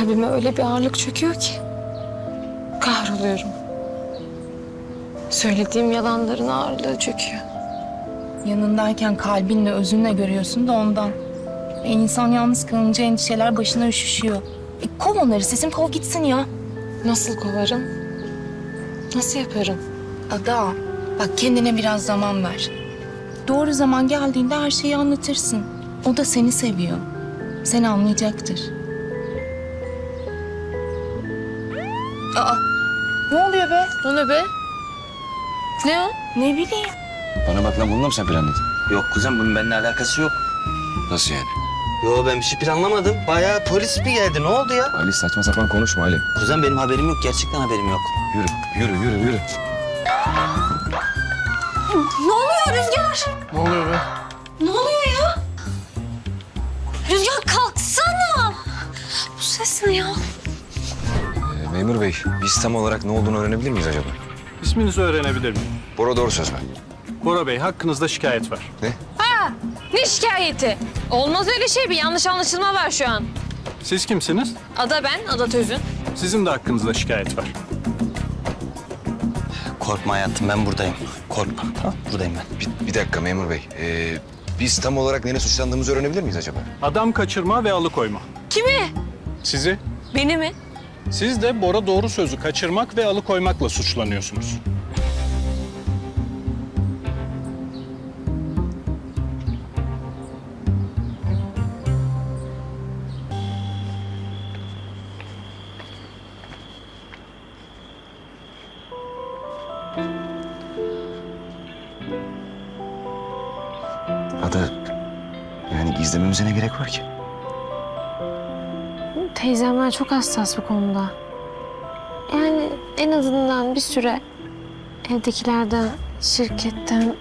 Kalbime öyle bir ağırlık çöküyor ki. Kahroluyorum. Söylediğim yalanların ağırlığı çöküyor. Yanındayken kalbinle, özünle görüyorsun da ondan. E, insan yalnız kalınca endişeler başına üşüşüyor. E, kov onları, sesim kov gitsin ya. Nasıl kovarım? Nasıl yaparım? Ada, bak kendine biraz zaman ver. Doğru zaman geldiğinde her şeyi anlatırsın. O da seni seviyor. Seni anlayacaktır. Aa, ne oluyor be? O ne be? Ne o? Ne bileyim. Bana bak lan bununla mı sen planladın? Yok kuzen bunun benimle alakası yok. Nasıl yani? Yo ben bir şey planlamadım. Bayağı polis mi geldi? Ne oldu ya? Ali saçma sapan konuşma Ali. Kuzen benim haberim yok. Gerçekten haberim yok. Yürü, yürü, yürü, yürü. Ne oluyor Rüzgar? Ne oluyor be? Ne oluyor ya? Rüzgar kalksana. Bu ses ne ya? Memur bey, biz tam olarak ne olduğunu öğrenebilir miyiz acaba? İsminizi öğrenebilir miyim? Bora doğru söz ver. Bora Bey, hakkınızda şikayet var. Ne? Ne şikayeti? Olmaz öyle şey bir yanlış anlaşılma var şu an. Siz kimsiniz? Ada ben, Ada Tözün. Sizin de hakkınızda şikayet var. Korkma hayatım ben buradayım. Korkma. Tamam buradayım ben. Bir, bir dakika memur bey. Ee, biz tam olarak neyle suçlandığımızı öğrenebilir miyiz acaba? Adam kaçırma ve alıkoyma. Kimi? Sizi, Beni mi? Siz de Bora Doğru Sözü kaçırmak ve alıkoymakla suçlanıyorsunuz. Ada, yani gizlememize ne gerek var ki? Teyzemler çok hassas bu konuda. Yani en azından bir süre evdekilerden, şirketten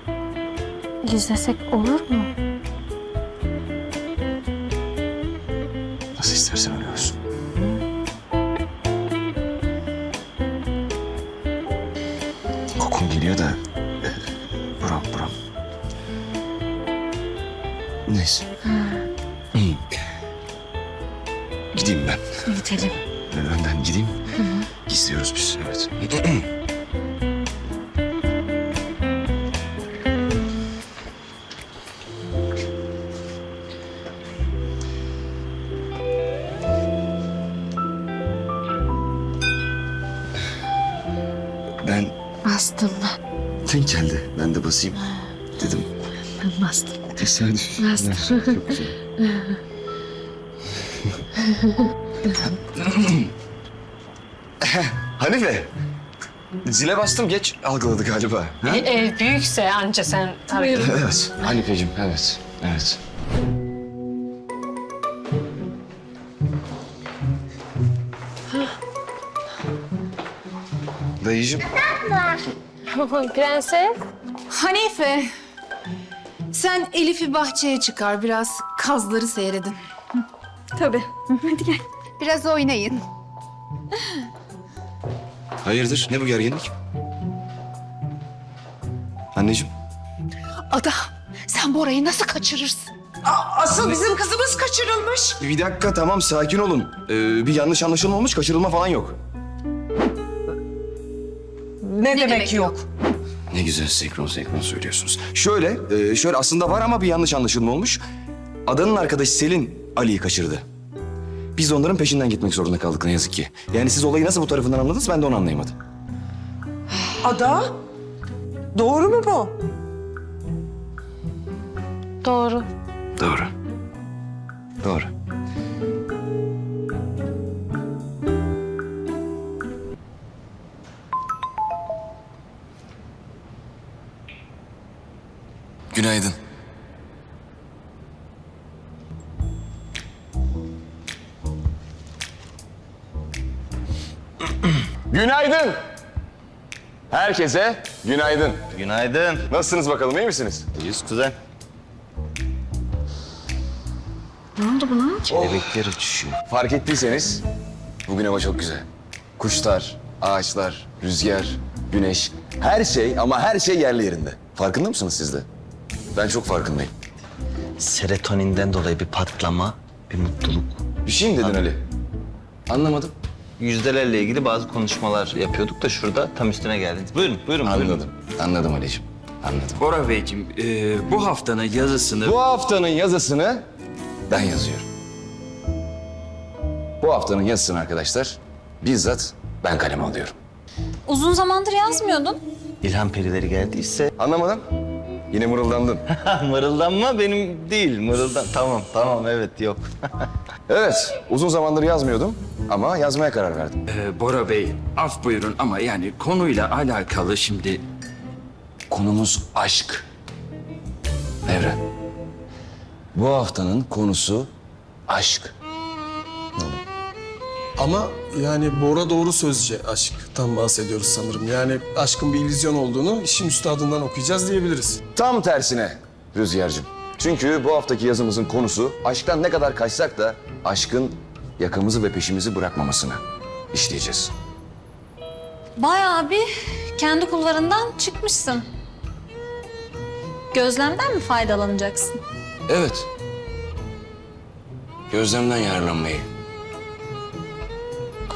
gizlesek olur mu? Nasıl istersen öyle olsun. Kokun geliyor da... ben. Gidelim. Ben önden gideyim. Gizliyoruz biz, evet. Ben Bastım denk geldi. Ben de basayım dedim. Ben bastım. Tesadüf. Bastım. Çok güzel. Zile bastım geç algıladı galiba. Ha? Ev büyükse anca sen tabii. Evet. Hanifeciğim evet. Evet. Dayıcığım. Prenses. Hanife, sen Elif'i bahçeye çıkar biraz kazları seyredin. Tabii. Biraz oynayın. Hayırdır? Ne bu gerginlik? Anneciğim. Ada, sen Bora'yı nasıl kaçırırsın? Asıl bizim kızımız kaçırılmış. Bir dakika tamam sakin olun. Ee, bir yanlış anlaşılma olmuş kaçırılma falan yok. Ne, demek, yok? Ne güzel senkron senkron söylüyorsunuz. Şöyle, e, şöyle aslında var ama bir yanlış anlaşılma olmuş. Adanın arkadaşı Selin Ali'yi kaçırdı. Biz de onların peşinden gitmek zorunda kaldık ne yazık ki. Yani siz olayı nasıl bu tarafından anladınız ben de onu anlayamadım. Ada? Doğru mu bu? Doğru. Doğru. Doğru. Günaydın. Günaydın. Herkese günaydın. Günaydın. Nasılsınız bakalım iyi misiniz? İyiyiz kuzen. Ne oldu buna? Kelebekler uçuşuyor. Fark ettiyseniz bugün hava çok güzel. Kuşlar, ağaçlar, rüzgar, güneş, her şey ama her şey yerli yerinde. Farkında mısınız siz de? Ben çok farkındayım. Serotoninden dolayı bir patlama, bir mutluluk. Bir şey mi dedin Ali? Anlamadım. Yüzdelerle ilgili bazı konuşmalar yapıyorduk da şurada tam üstüne geldiniz. Buyurun, buyurun. buyurun. Anladım. Anladım Ali'ciğim. Anladım. Bora Beyciğim, e, bu haftanın yazısını... Bu haftanın yazısını ben yazıyorum. Bu haftanın yazısını arkadaşlar bizzat ben kaleme alıyorum. Uzun zamandır yazmıyordun. İlham perileri geldiyse... Anlamadım. Yine mırıldandın. Mırıldanma benim değil, mırıldan... Tamam, tamam, evet, yok. Evet, uzun zamandır yazmıyordum ama yazmaya karar verdim. E, Bora Bey, af buyurun ama yani konuyla alakalı şimdi... Konumuz aşk. Evren. Bu haftanın konusu aşk. Ama yani Bora doğru sözce aşktan bahsediyoruz sanırım. Yani aşkın bir illüzyon olduğunu işin üstadından okuyacağız diyebiliriz. Tam tersine Rüzgar'cığım. Çünkü bu haftaki yazımızın konusu aşktan ne kadar kaçsak da aşkın yakamızı ve peşimizi bırakmamasını işleyeceğiz. Bayağı bir kendi kulvarından çıkmışsın. Gözlemden mi faydalanacaksın? Evet. Gözlemden yararlanmayı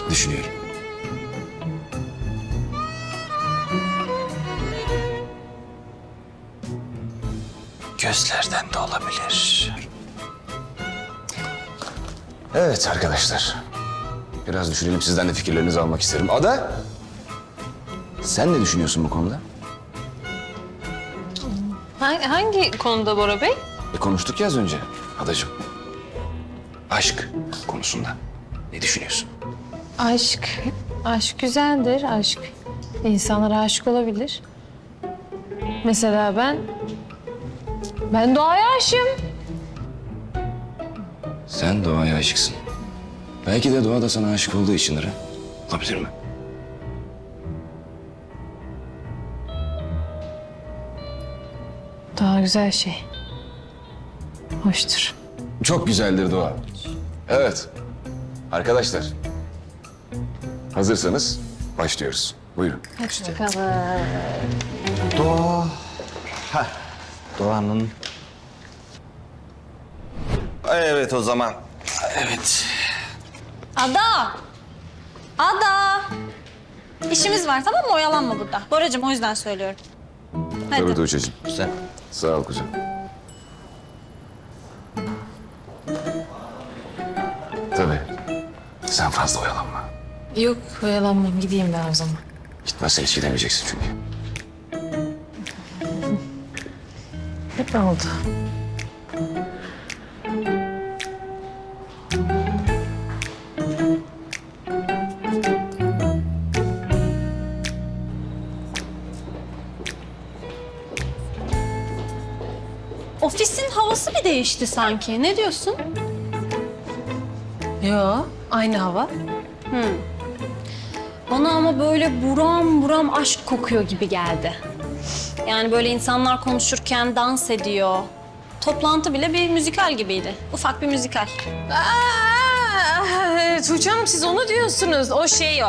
düşünüyorum. Gözlerden de olabilir. Evet arkadaşlar. Biraz düşünelim sizden de fikirlerinizi almak isterim. Ada, sen ne düşünüyorsun bu konuda? Hangi, hangi konuda Bora Bey? E konuştuk ya az önce Adacığım. Aşk konusunda ne düşünüyorsun? Aşk. Aşk güzeldir. Aşk. İnsanlara aşık olabilir. Mesela ben... Ben doğaya aşığım. Sen doğaya aşıksın. Belki de doğa da sana aşık olduğu içindir ha. Olabilir mi? Doğa güzel şey. Hoştur. Çok güzeldir doğa. Evet. Arkadaşlar. Hazırsanız başlıyoruz. Buyurun. Hadi bakalım. Doğa... Heh, Doğan'ın... Evet o zaman. Evet. Ada! Ada! İşimiz var tamam mı? Oyalanma burada. Boracığım o yüzden söylüyorum. Hadi. Tabii Tuğçe'cim. Güzel. Sağ ol kuzen. Tabii. Sen fazla oyalanma. Yok oyalanmam. Gideyim ben o zaman. Gitmezsen hiç gidemeyeceksin çünkü. Hep oldu. Ofisin havası bir değişti sanki. Ne diyorsun? Yo aynı hava. Bana ama böyle buram buram aşk kokuyor gibi geldi. Yani böyle insanlar konuşurken dans ediyor. Toplantı bile bir müzikal gibiydi. Ufak bir müzikal. Aa, Tuğçe Hanım siz onu diyorsunuz. O şey o.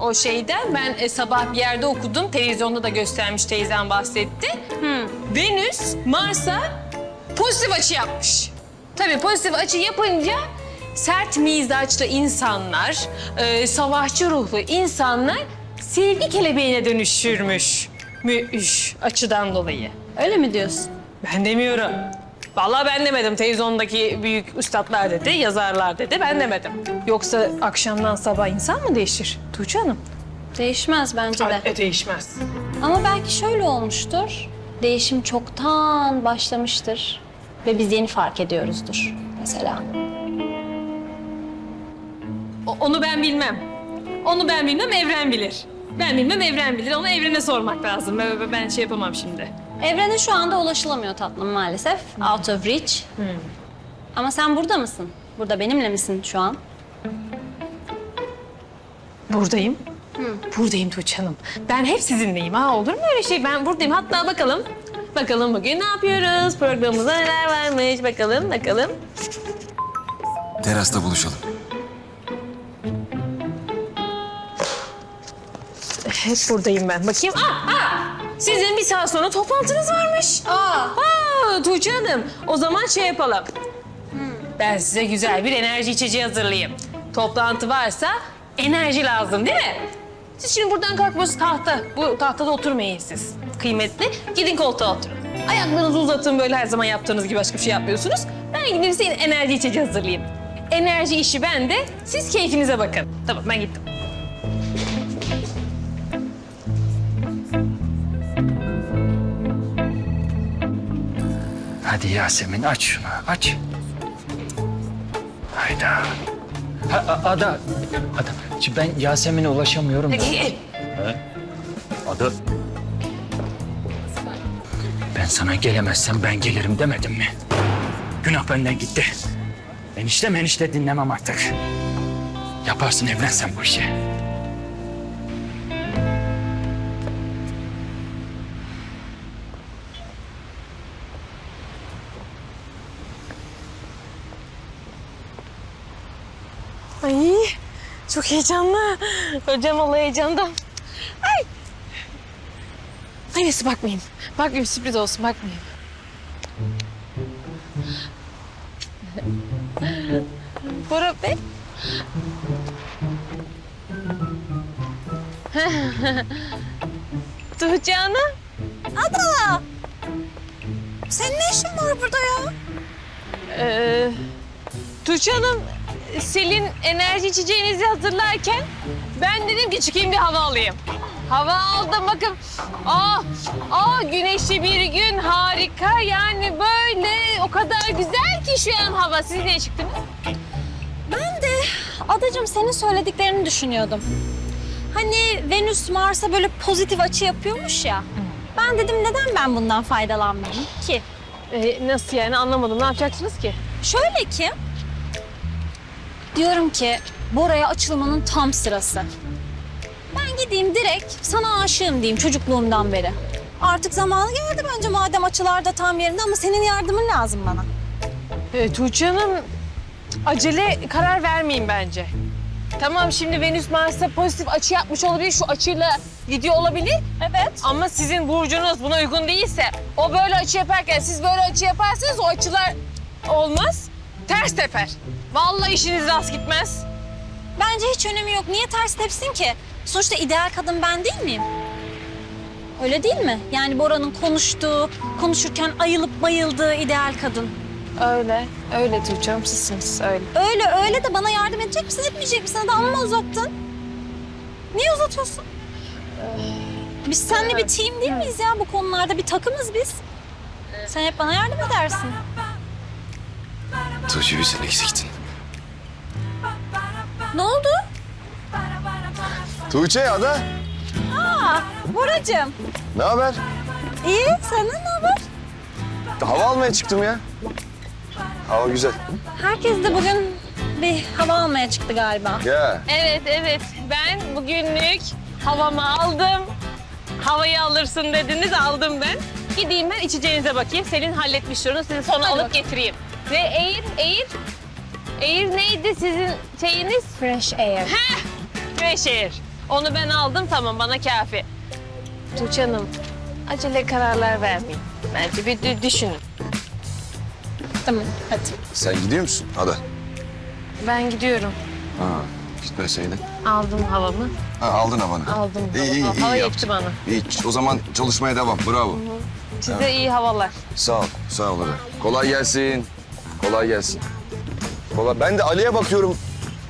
O şeyden ben e, sabah bir yerde okudum. Televizyonda da göstermiş teyzem bahsetti. Venüs Mars'a pozitif açı yapmış. Tabii pozitif açı yapınca sert mizaçlı insanlar, e, savaşçı ruhlu insanlar sevgi kelebeğine dönüşürmüş. Müş açıdan dolayı. Öyle mi diyorsun? Ben demiyorum. Vallahi ben demedim. Televizyondaki büyük üstadlar dedi, yazarlar dedi. Ben demedim. Yoksa akşamdan sabah insan mı değişir Tuğçe Hanım? Değişmez bence de. E, değişmez. Ama belki şöyle olmuştur. Değişim çoktan başlamıştır. Ve biz yeni fark ediyoruzdur mesela. O- onu ben bilmem. Onu ben bilmem, evren bilir. Ben bilmem, evren bilir. Onu evrene sormak lazım. Ben, ben- ben şey yapamam şimdi. Evrene şu anda ulaşılamıyor tatlım maalesef. Out of reach. Ama sen burada mısın? Burada benimle misin şu an? Buradayım. Buradayım Tuğçe Hanım. Ben hep sizinleyim. Ha olur mu öyle şey? Ben buradayım. Hatta bakalım. Bakalım bugün ne yapıyoruz? Programımızda neler varmış? Bakalım, bakalım. Terasta buluşalım. Hep buradayım ben. Bakayım. Aa, aa! Sizin bir saat sonra toplantınız varmış. Aa. Aa, Tuğçe Hanım. O zaman şey yapalım. Ben size güzel bir enerji içeceği hazırlayayım. Toplantı varsa enerji lazım değil mi? Siz şimdi buradan kalkması tahta. Bu tahtada oturmayın siz. Kıymetli. Gidin koltuğa oturun. Ayaklarınızı uzatın böyle her zaman yaptığınız gibi başka bir şey yapmıyorsunuz. Ben gideyim size enerji içeceği hazırlayayım. Enerji işi bende. Siz keyfinize bakın. Tamam ben gittim. Hadi Yasemin aç şunu aç. Hayda. Ha, a- Ada. Ada. Şimdi ben Yasemin'e ulaşamıyorum da. Ada. Ben sana gelemezsem ben gelirim demedim mi? Günah benden gitti. Enişte menişte dinlemem artık. Yaparsın evlensen bu işi. Ay çok heyecanlı. Hocam olay heyecandan. Ay. Ay neyse bakmayayım. Bakmayayım sürpriz olsun bakmayayım. Bora Bey. Tuğçe Hanım. Ada! Senin ne işin var burada ya? Ee, Tuğçe Hanım, Selin enerji içeceğinizi hazırlarken ben dedim ki çıkayım bir hava alayım. Hava aldım bakın. Aa, aa güneşli bir gün harika yani böyle o kadar güzel ki şu an hava. Siz niye çıktınız? Ben de adacığım senin söylediklerini düşünüyordum. Hani Venüs Mars'a böyle pozitif açı yapıyormuş ya. Ben dedim neden ben bundan faydalanmayayım ki? Ee, nasıl yani anlamadım. Ne yapacaksınız ki? Şöyle ki... Diyorum ki Bora'ya açılmanın tam sırası. Ben gideyim direkt sana aşığım diyeyim çocukluğumdan beri. Artık zamanı geldi bence madem açılar da tam yerinde ama senin yardımın lazım bana. Ee, Tuğçe Hanım acele karar vermeyin bence. Tamam şimdi Venüs Mars'a pozitif açı yapmış olabilir. Şu açıyla gidiyor olabilir. Evet. Ama sizin burcunuz buna uygun değilse o böyle açı yaparken siz böyle açı yaparsanız o açılar olmaz. Ters teper. Vallahi işiniz rast gitmez. Bence hiç önemi yok. Niye ters tepsin ki? Sonuçta ideal kadın ben değil miyim? Öyle değil mi? Yani Bora'nın konuştuğu, konuşurken ayılıp bayıldığı ideal kadın. Öyle. Öyle Tuğçe Hanım sizsiniz öyle. Öyle öyle de bana yardım edecek misin, etmeyecek misin? Hadi amma uzattın. Niye uzatıyorsun? Biz seninle bir team değil miyiz ya bu konularda? Bir takımız biz. Sen hep bana yardım edersin. Tuğçe bir sen eksiktin. Ne oldu? Tuğçe Ada. Boracığım. Ne haber? İyi, senden ne haber? Hava almaya çıktım ya. Hava güzel. Herkes de bugün bir hava almaya çıktı galiba. Ya. Evet evet ben bugünlük havamı aldım. Havayı alırsın dediniz aldım ben. Gideyim ben içeceğinize bakayım. Selin halletmiş onu sizi sonra alıp getireyim. Ve Air, Air, Air neydi sizin şeyiniz? Fresh air. Heh, Fresh Air. Onu ben aldım tamam bana kafi. Tuğçe Hanım acele kararlar vermeyin. Bence bir dü- düşünün. Tamam, hadi. Sen gidiyor musun Ada? Ben gidiyorum. Ha, gitmeseydin. Aldım havamı. Ha, aldın havanı. Aldım İyi, iyi, havamı. iyi Hava yaptın. yetti bana. İyi, o zaman çalışmaya devam. Bravo. Size iyi havalar. Sağ ol, sağ ol Ada. Kolay gelsin. Kolay gelsin. Kolay. Ben de Ali'ye bakıyorum.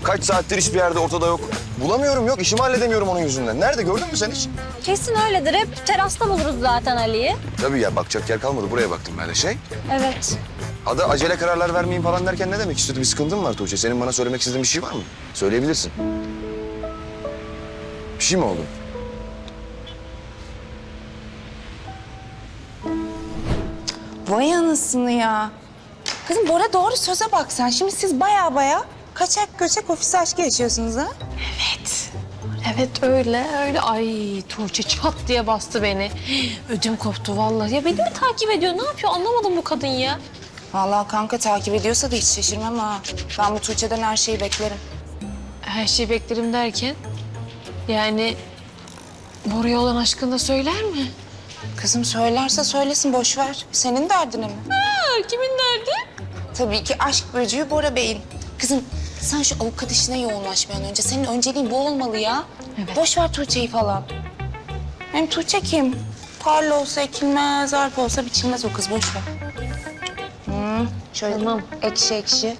Kaç saattir hiçbir yerde ortada yok. Bulamıyorum yok. İşimi halledemiyorum onun yüzünden. Nerede gördün mü sen hiç? Kesin öyledir. Hep terasta buluruz zaten Ali'yi. Tabii ya bakacak yer kalmadı. Buraya baktım ben de şey. Evet. Ada acele kararlar vermeyin falan derken ne demek istiyordu? Bir sıkıntın mı var Tuğçe? Senin bana söylemek istediğin bir şey var mı? Söyleyebilirsin. Bir şey mi oldu? Vay anasını ya. Kızım Bora doğru söze bak sen. Şimdi siz baya baya kaçak göçek ofis aşkı yaşıyorsunuz ha? Evet öyle öyle. Ay Tuğçe çat diye bastı beni. Ödüm koptu vallahi. Ya beni mi takip ediyor? Ne yapıyor? Anlamadım bu kadın ya. Vallahi kanka takip ediyorsa da hiç şaşırmam ha. Ben bu Tuğçe'den her şeyi beklerim. Her şeyi beklerim derken yani Bora'ya olan aşkını da söyler mi? Kızım söylerse söylesin boş ver. Senin derdine mi? Ha, kimin derdi? Tabii ki aşk böceği Bora Bey'in. Kızım Sen şu avukat işine yoğunlaş bir an önce. Senin önceliğin bu olmalı ya. Boş ver Tuğçe'yi falan. Hem Tuğçe kim? Tarla olsa ekilmez, arpa olsa biçilmez o kız. Boş ver. Hı, şöyle Tamam. ekşi ekşi.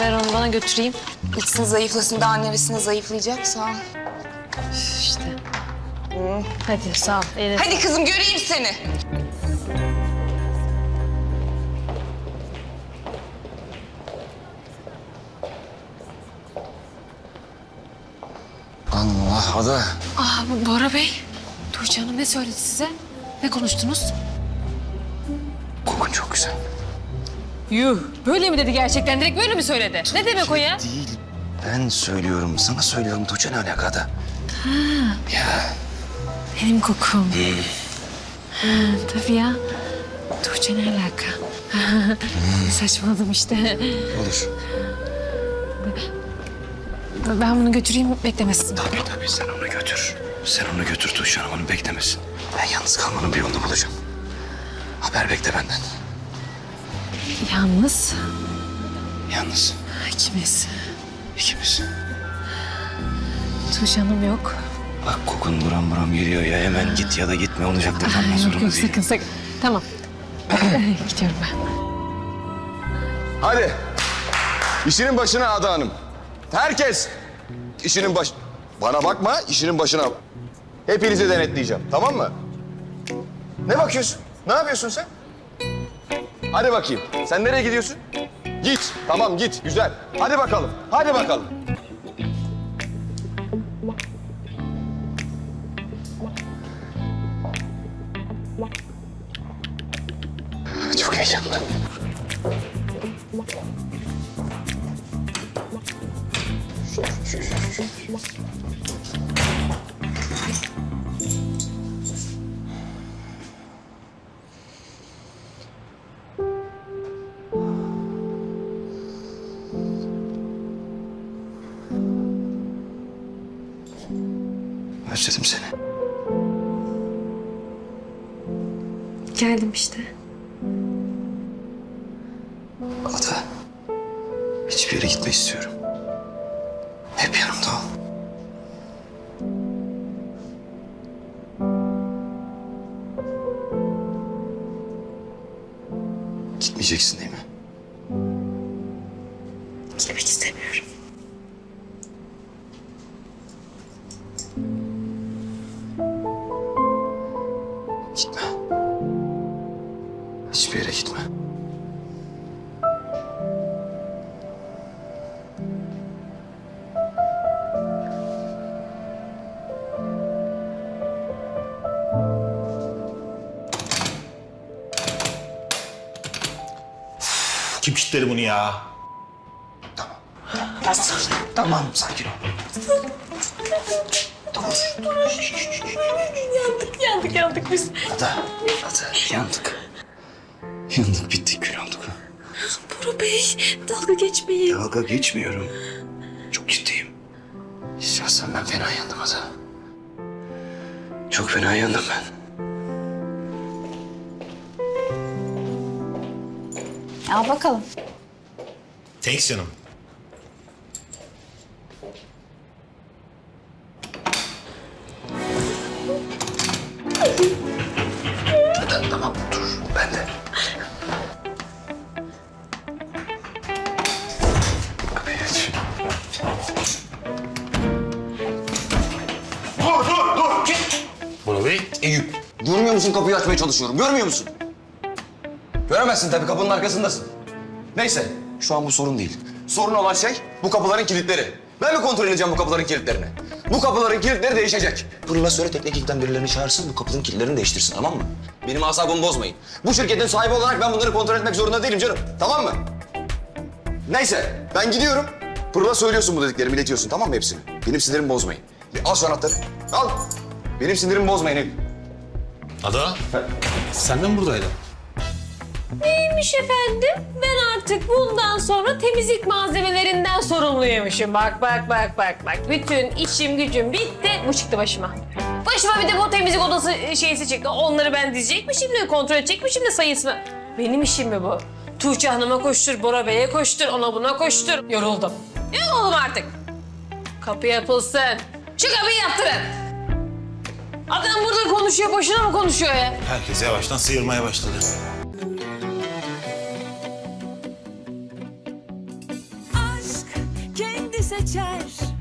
Ver onu bana götüreyim. İçsin zayıflasın daha neresine zayıflayacaksa. İşte. Hadi sağ ol. Eline Hadi kızım göreyim seni. Ada. Aa, Bora Bey. Tuğçe Hanım ne söyledi size? Ne konuştunuz? Kokun çok güzel. Yuh. Böyle mi dedi gerçekten? Direkt böyle mi söyledi? Ne demek o ya? Değil. Ben söylüyorum. Sana söylüyorum. Tuğçe ne alaka Ada? Ya. Benim kokum. ha, tabii ya. Tuğçe ne alaka? Saçmaladım işte. Olur. Ben bunu götüreyim beklemesin. Tabii tabii sen onu götür. Sen onu götür Tuğçe Hanım onu beklemesin. Ben yalnız kalmanın bir yolunu bulacağım. Haber bekle benden. Yalnız Yalnız ikimiz. ikimiz. Tuğçe Hanım yok. Bak kokun buram buram geliyor ya. Hemen git ya da gitme olacak da yok zorunda yok değil. sakın sakın. Tamam. Gidiyorum ben. Hadi. İşinin başına Ada Hanım. Herkes işinin baş... Bana bakma, işinin başına. Hepinizi denetleyeceğim, tamam mı? Ne bakıyorsun? Ne yapıyorsun sen? Hadi bakayım. Sen nereye gidiyorsun? Git. Tamam git. Güzel. Hadi bakalım. Hadi bakalım. Özledim seni. Geldim işte. Ada. Hiçbir yere gitme istiyorum. Hep yanımda ol. Gitmeyeceksin Kilitledi bunu ya? Tamam, sakin ol. Yandık yandık biz. Ada, Ada yandık. Yandık, bittik, kül olduk. Bora Bey dalga geçmeyin. Dalga geçmiyorum. Çok ciddiyim. Şahsen ben fena yandım Ada. Çok fena yandım ben. Al bakalım. Thanks canım. Tamam dur, ben de. Kapıyı aç. Dur, dur, dur! Git! Bora Bey, Eyüp. Görmüyor musun kapıyı açmaya çalışıyorum, görmüyor musun? Göremezsin tabii, kapının arkasındasın. Neyse, şu an bu sorun değil. Sorun olan şey bu kapıların kilitleri. Ben mi kontrol edeceğim bu kapıların kilitlerini? Bu kapıların kilitleri değişecek. Pırla söyle teknik ekipten birilerini çağırsın, bu kapının kilitlerini değiştirsin, tamam mı? Benim asabımı bozmayın. Bu şirketin sahibi olarak ben bunları kontrol etmek zorunda değilim canım, tamam mı? Neyse, ben gidiyorum. Pırla söylüyorsun bu dediklerimi, iletiyorsun, tamam mı hepsini? Benim sinirimi bozmayın. Al şu anahtarı, al. Benim sinirimi bozmayın. Ada, sen de mi buradaydın? Neymiş efendim? Ben artık bundan sonra temizlik malzemelerinden sorumluymuşum. Bak bak bak bak bak. Bütün işim gücüm bitti. Bu çıktı başıma. Başıma bir de bu temizlik odası şeysi çıktı. Onları ben dizecek mi şimdi? Kontrol edecek mi şimdi sayısını? Benim işim mi bu? Tuğçe Hanım'a koştur, Bora Bey'e koştur, ona buna koştur. Yoruldum. Yoruldum artık. Kapı yapılsın. Şu kapıyı yaptırın. Adam burada konuşuyor, boşuna mı konuşuyor ya? Herkes yavaştan sıyırmaya başladı. Seçer